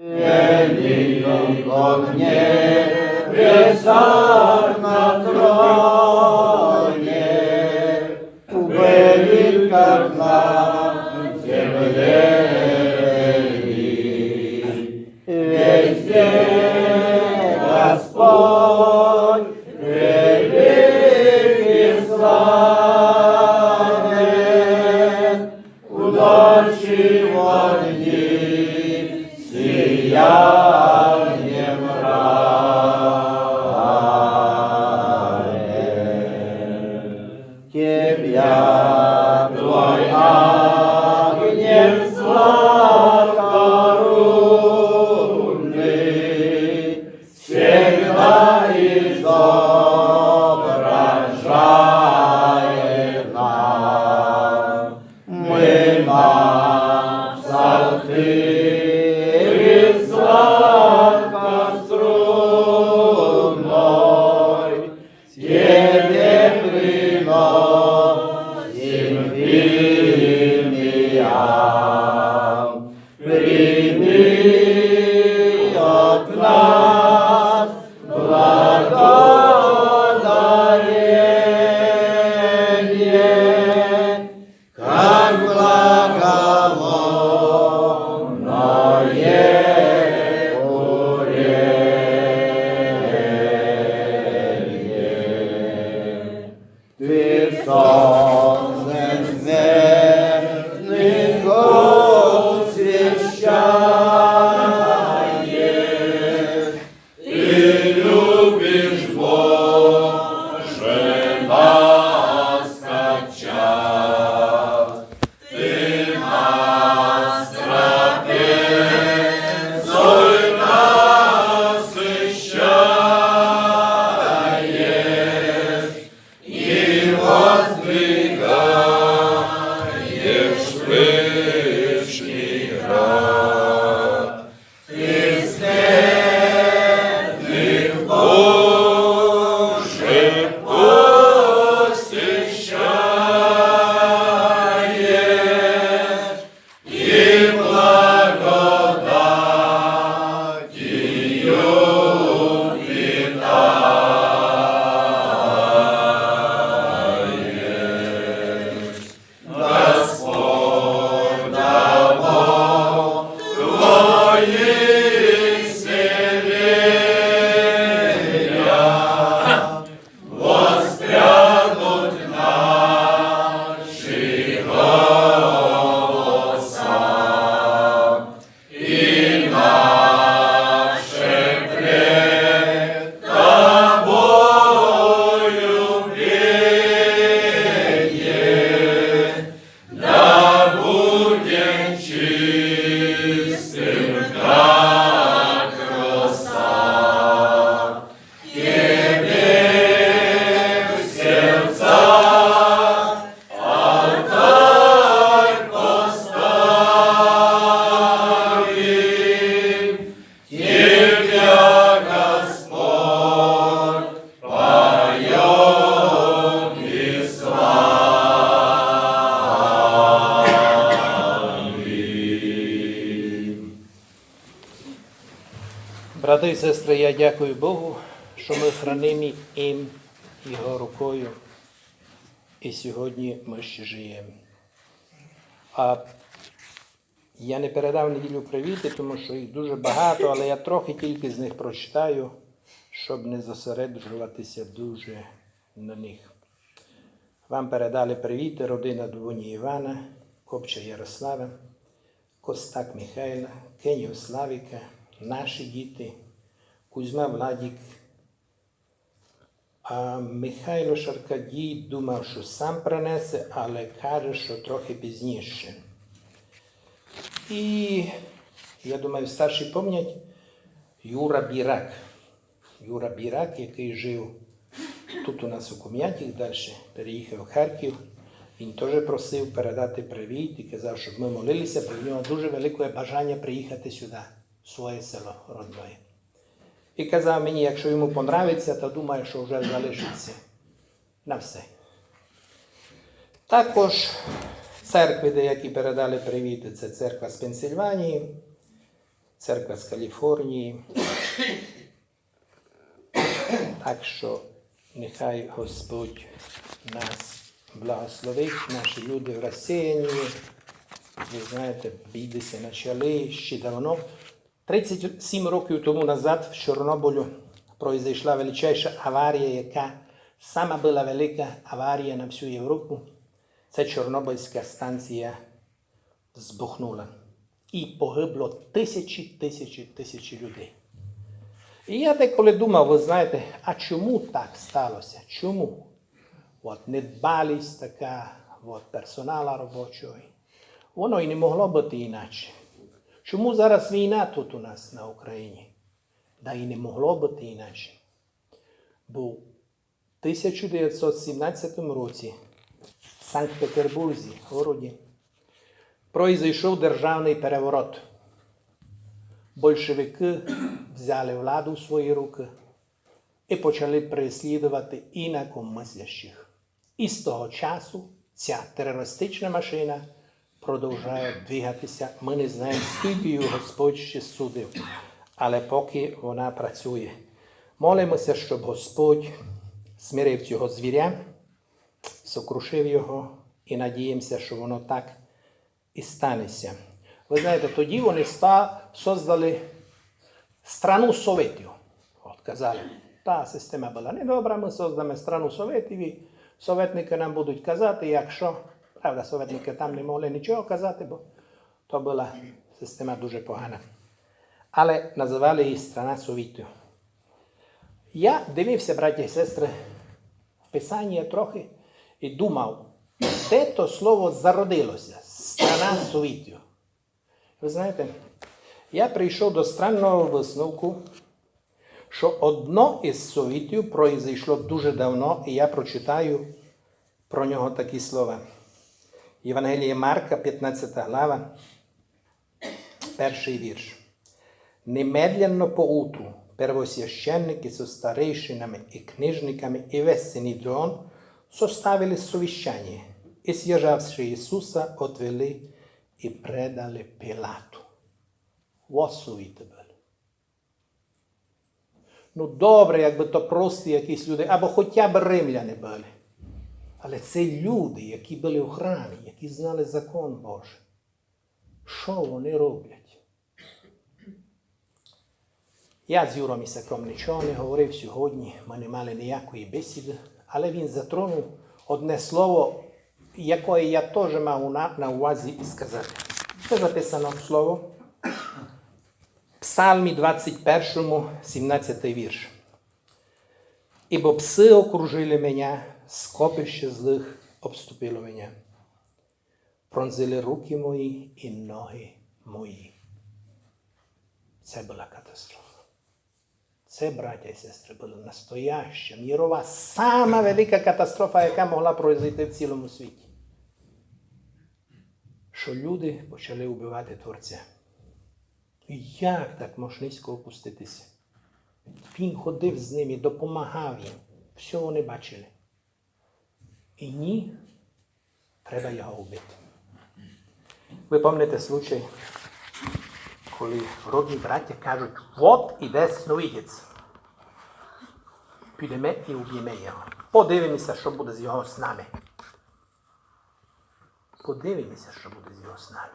Elion cognie, besar сестри, я дякую Богу, що ми хранимі їм Його рукою. І сьогодні ми ще живемо. А я не передав неділю привіти, тому що їх дуже багато, але я трохи тільки з них прочитаю, щоб не зосереджуватися дуже на них. Вам передали привіти родина Двоні Івана, Копча Ярослава, Костак Михайла, Кеню Славіка, наші діти, Кузьма Владік. А Михайло Шаркадій думав, що сам принесе, але каже, що трохи пізніше. І я думаю, старші пам'ять Юра Бірак. Юра Бірак, який жив тут у нас у Кум'яті, далі переїхав в Харків. Він теж просив передати привіт і казав, щоб ми молилися, бо в нього дуже велике бажання приїхати сюди, в своє село родне. І казав мені, якщо йому понравиться, то думаю, що вже залишиться на все. Також церкви, деякі передали привіти, це церква з Пенсильванії. церква з Каліфорнії. Так що нехай Господь нас благословить, наші люди в розсіянні. Ви знаєте, бійдеся почали ще давно. 37 років тому назад в Чорнобилю произойшла величайша аварія, яка сама була велика аварія на всю Європу. Це Чорнобильська станція збухнула. І погибло тисячі, тисячі, тисячі людей. І я деколи думав, ви знаєте, а чому так сталося? Чому? От недбалість така от, персонала робочого. Воно і не могло бути інакше. Чому зараз війна тут у нас на Україні? Да і не могло бути інакше. Бо в 1917 році в Санкт-Петербурзі, городі, произойшов державний переворот. Большевики взяли владу в свої руки і почали переслідувати інакомислящих. І з того часу ця терористична машина продовжує двигатися. Ми не знаємо, скільки її Господь ще судив, але поки вона працює. Молимося, щоб Господь смирив цього звіря, сокрушив його і надіємося, що воно так і станеться. Ви знаєте, тоді вони создали страну Советів. От казали, та система була недобра, ми создамо страну Советів, і советники нам будуть казати, якщо, правда, советники там не могли нічого казати, бо то була система дуже погана. Але називали її страна Советів. Я дивився, браті і сестри, в Писанні трохи і думав, де то слово зародилося, страна Совітів. Ви знаєте, я прийшов до странного висновку, що одно із совітів произійшло дуже давно, і я прочитаю про нього такі слова. Євангеліє Марка, 15 глава, перший вірш. Немедленно поутру первосвященники со старейшинами и книжниками и весь Синедрион составили совещание и, съезжавши Иисуса, отвели и предали Пилату. Восувіте були. Ну, добре, якби то прості якісь люди, або хоча б римляни були. Але це люди, які були в храмі, які знали закон Божий. Що вони роблять? Я з Юром Ісаком нічого не говорив сьогодні, ми не мали ніякої бесіди, але він затронув одне слово, яке я теж мав на, увазі сказати. Це записано слово. Псалмі 21, 17 вірш. Ібо пси окружили мене, скопище злих обступило мене. Пронзили руки мої і ноги мої. Це була катастрофа. Це, браття і сестри, була настояща, мірова, сама велика катастрофа, яка могла произойти в цілому світі. Що люди почали вбивати Творця. Як так можна опуститися? Він ходив з ними, допомагав їм. Все вони бачили. І ні, треба його вбити. Ви пам'ятаєте случай, коли родні браття кажуть, от іде сновидець. Підемо і вб'ємо його. Подивимося, що буде з його снами. Подивимося, що буде з його снами.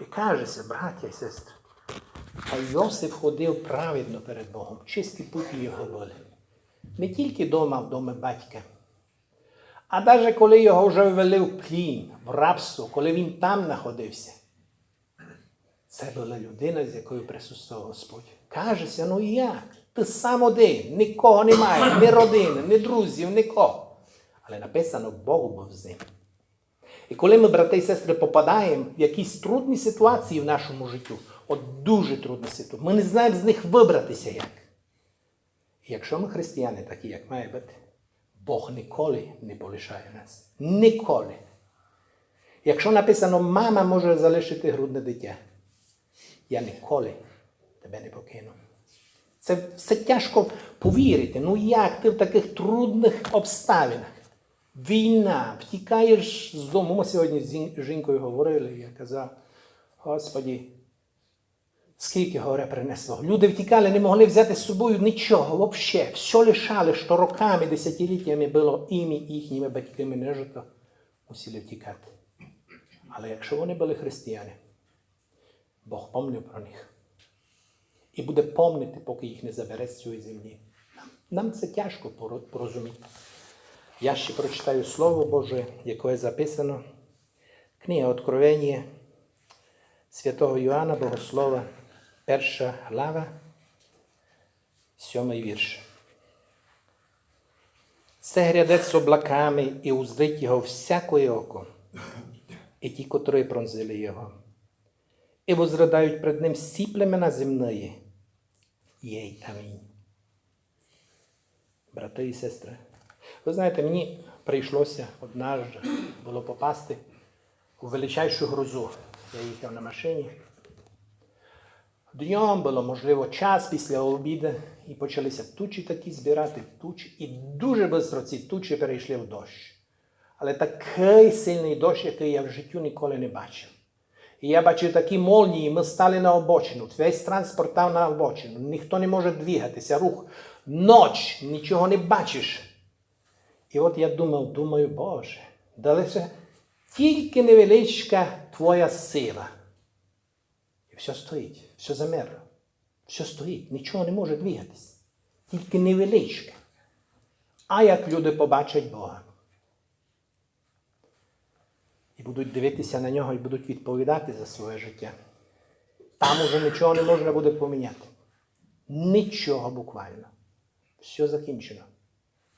І кажеться, браття і сестри, а Йосип ходив праведно перед Богом, чисті путі його були. Не тільки дома в домі батька, а навіть коли його вже ввели в плін, в рабство, коли він там знаходився. Це була людина, з якою присутствував Господь. Кажеться, ну як? Ти сам один, нікого немає, ні родини, ні друзів, нікого. Але написано, Бог був з ним. І коли ми, брати і сестри, попадаємо в якісь трудні ситуації в нашому життю, от дуже трудні ситуації, ми не знаємо з них вибратися як. І якщо ми християни такі, як має бути, Бог ніколи не полишає нас. Ніколи. Якщо написано, мама може залишити грудне дитя, я ніколи тебе не покину. Це все тяжко повірити. Ну як ти в таких трудних обставинах? Війна, втікаєш з дому. Ми сьогодні з жінкою говорили, я казав, Господі, Скільки горе принесло. Люди втікали, не могли взяти з собою нічого, взагалі. Все лишали, що роками, десятиліттями було імі їхніми батьками нежито, мусили втікати. Але якщо вони були християни, Бог помнив про них. І буде помнити, поки їх не забере з цієї землі. Нам це тяжко порозуміти. Я ще прочитаю Слово Боже, яке записано. Книга Откровення святого Йоанна Богослова, перша глава, сьомий вірш. Це грядець з облаками і узрить його всякое око, і ті, котрі пронзили його. І возрадають перед ним всі племена земної. Єй, амінь. Брати і сестри, ви знаєте, мені прийшлося однажды було попасти у величайшу грозу. Я їхав на машині. Днем було, можливо, час після обіду, і почалися тучі такі збирати тучі, і дуже швидко ці тучі перейшли в дощ. Але такий сильний дощ, який я в життю ніколи не бачив. І я бачив такі молнії, ми стали на обочину, весь транспорт став на обочину, ніхто не може двигатися, рух, ноч, нічого не бачиш. І от я думав, думаю, Боже, дали це тільки невеличка твоя сила. І все стоїть, все замерло. Все стоїть, нічого не може двигатись. Тільки невеличке. А як люди побачать Бога? І будуть дивитися на нього і будуть відповідати за своє життя. Там уже нічого не можна буде поміняти. Нічого буквально. Все закінчено.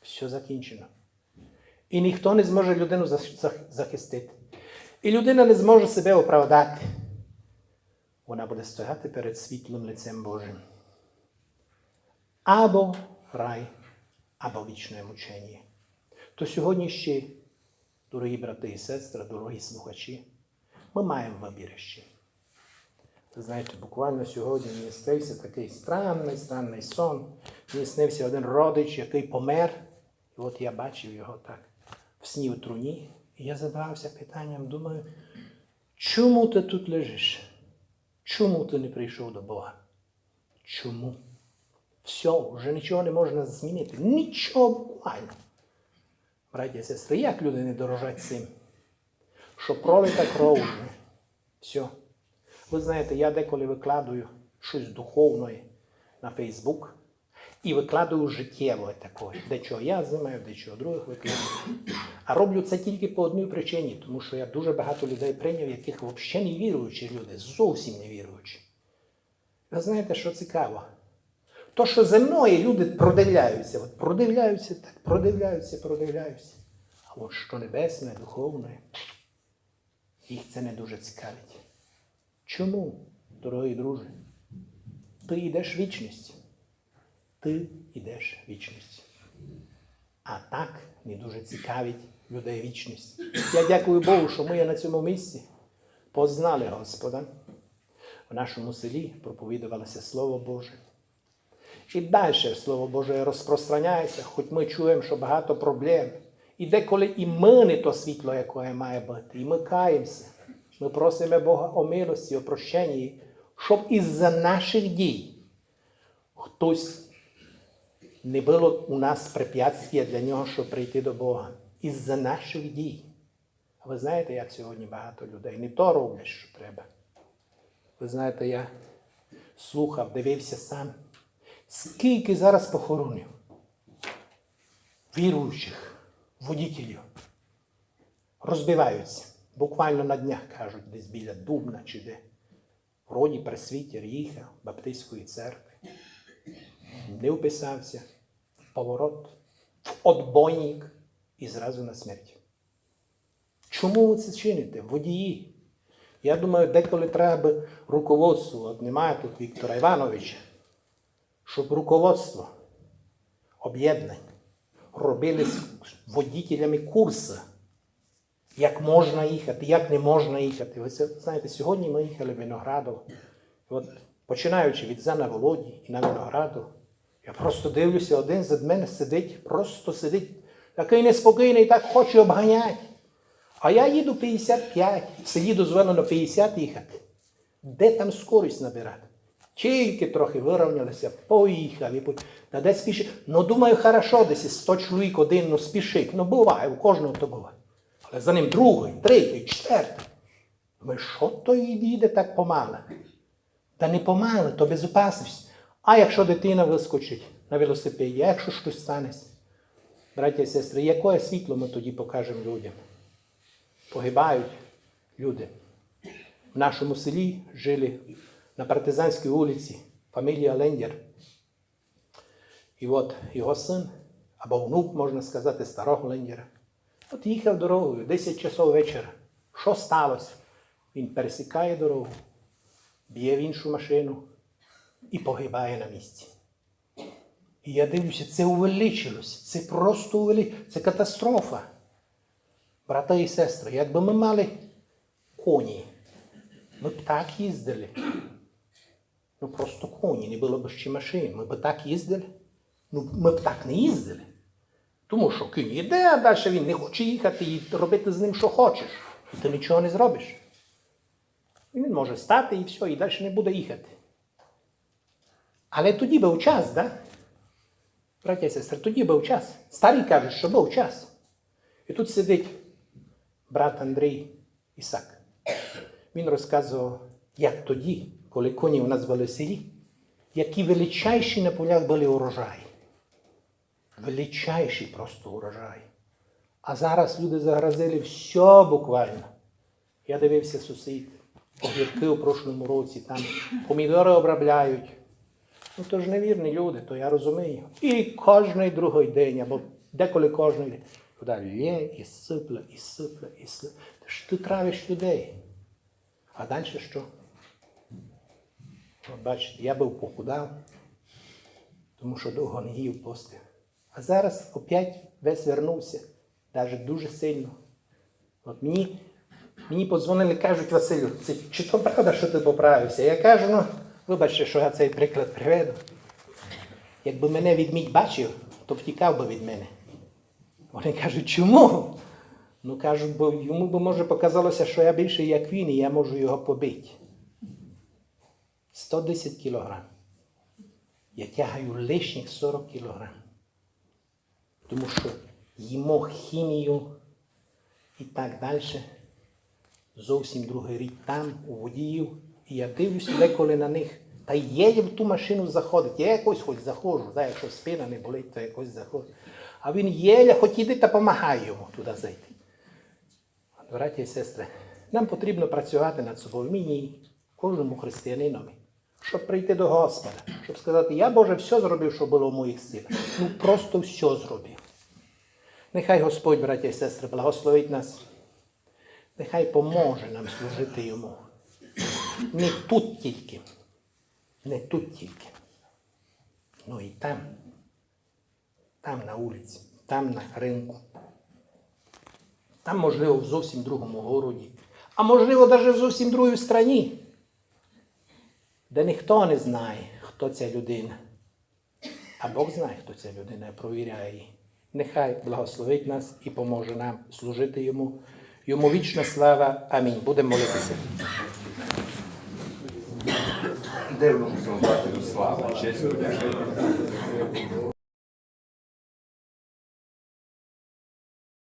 Все закінчено. І ніхто не зможе людину зах- зах- захистити. І людина не зможе себе оправдати. Вона буде стояти перед світлим лицем Божим. Або рай, або вічне мучення. То сьогодні ще, дорогі брати і сестри, дорогі слухачі, ми маємо вибір ще. Знаєте, буквально сьогодні мені снився такий странний, странний сон. Мені снився один родич, який помер. І от я бачив його так в сні в труні. І я задавався питанням, думаю, чому ти тут лежиш? Чому ти не прийшов до Бога? Чому? Все, вже нічого не можна змінити. Нічого буквально. Браті і сестри, як люди не дорожать цим? Що пролита кров. Все. Ви знаєте, я деколи викладую щось духовне на Фейсбук і викладаю життєве таке. Дечого я знімаю, дечого других викладаю. А роблю це тільки по одній причині, тому що я дуже багато людей прийняв, яких взагалі не віруючі люди, зовсім не віруючі. Ви знаєте, що цікаво? То, що земної люди продивляються, от продивляються так, продивляються, продивляються. А от що небесне, духовне, їх це не дуже цікавить. Чому, дорогий друже? Ти йдеш в вічність. Ти йдеш вічність. А так не дуже цікавить людей вічність. Я дякую Богу, що ми є на цьому місці познали Господа. В нашому селі проповідувалося Слово Боже. І далі Слово Боже розпространяється, хоч ми чуємо, що багато проблем. І деколи і ми не то світло, яке має бути, і ми каємося. Ми просимо Бога о милості, о прощенні, щоб із-за наших дій хтось не було у нас препятствия для нього, щоб прийти до Бога. Із-за наших дій. А ви знаєте, як сьогодні багато людей не то роблять, що треба. Ви знаєте, я слухав, дивився сам, скільки зараз похоронів віруючих, водітелів розбиваються. Буквально на днях кажуть, десь біля Дубна чи де. Вроді пресвітер їхав Баптистської церкви. Не вписався поворот, в отбойник і зразу на смерть. Чому ви це чините? Водії. Я думаю, деколи треба руководство, от немає тут Віктора Івановича, щоб руководство об'єднань робили з водітелями курси, як можна їхати, як не можна їхати. Ви знаєте, сьогодні ми їхали в Виноградово. От, починаючи від Зана Володі і на Винограду, я просто дивлюся, один за мене сидить, просто сидить, такий неспокійний, так хоче обганяти. А я їду 55, в селі дозволено 50 їхати. Де там скорість набирати? Тільки трохи вирівнялися, поїхали. по- Та десь спішить. Ну, думаю, хорошо, десь 100 чоловік один ну, спішить. Ну, буває, у кожного то буває. Але за ним другий, третій, четвертий. Думаю, що то їде так помало? Та не помало, то безопасність. А якщо дитина вискочить на велосипеді, а якщо щось станеться? Браття і сестри, яке світло ми тоді покажемо людям? Погибають люди. В нашому селі жили на партизанській вулиці фамілія Лендер. І от його син, або внук, можна сказати, старого Лендера. От їхав дорогою, 10 часов вечора. Що сталося? Він пересікає дорогу, б'є в іншу машину і погибає на місці. І я дивлюся, це увеличилось, це просто увеличилось, це катастрофа. Брата і сестри, якби ми мали коні, ми б так їздили. Ну просто коні, не було б ще машин. Ми б так їздили. Ну, ми б так не їздили. Тому що кінь йде, а далі він не хоче їхати і робити з ним, що хочеш. І ти нічого не зробиш. Він може стати і все, і далі не буде їхати. Але тоді був час, да? Браття і сестри, тоді був час. Старі кажуть, що був час. І тут сидить брат Андрій Ісак. Він розказував, як тоді, коли коні у нас були в селі, які величайші на полях були урожаї. Величайший просто урожай. А зараз люди загрозили все буквально. Я дивився сусід, огірки у прошлому році, там помідори обробляють. Ну то ж невірні люди, то я розумію. І кожний другий день, або деколи кожний день. Туди лє і сипле, і сипле, і сипле. Ти ж ти травиш людей. А далі що? От бачите, я був похудав, тому що довго не їв після. А зараз опять весь вернувся, навіть дуже сильно. От мені, мені подзвонили, кажуть, Василю, це, чи то правда, що ти поправився? Я кажу, ну, вибачте, що я цей приклад приведу. Якби мене відмідь бачив, то втікав би від мене. Вони кажуть, чому? Ну кажуть, бо йому би може показалося, що я більше як він, і я можу його побити. 110 кілограм. Я тягаю лишніх 40 кілограм. Тому що їмо хімію і так далі. Зовсім другий рік там, у водіїв. І я дивлюся деколи на них. Та є в ту машину заходить. Я якось хоч заходжу, да, якщо спина не болить, то якось заходжу. А він єля хоч іде та допомагає йому туди зайти. Браті і сестри, нам потрібно працювати над собою, мені, кожному християнинові, щоб прийти до Господа, щоб сказати, я Боже все зробив, що було в моїх силах. Ну просто все зробив. Нехай Господь, браті і сестри, благословить нас. Нехай поможе нам служити йому. Не тут тільки, не тут тільки, ну і там, там на вулиці, там на ринку. Там, можливо, в зовсім другому городі, а можливо, навіть в зовсім другій страні, де ніхто не знає, хто ця людина. А Бог знає, хто ця людина, провіряє її. Нехай благословить нас і поможе нам служити йому. Йому вічна слава. Амінь. Будемо молитися. Дивно, що слава, честь.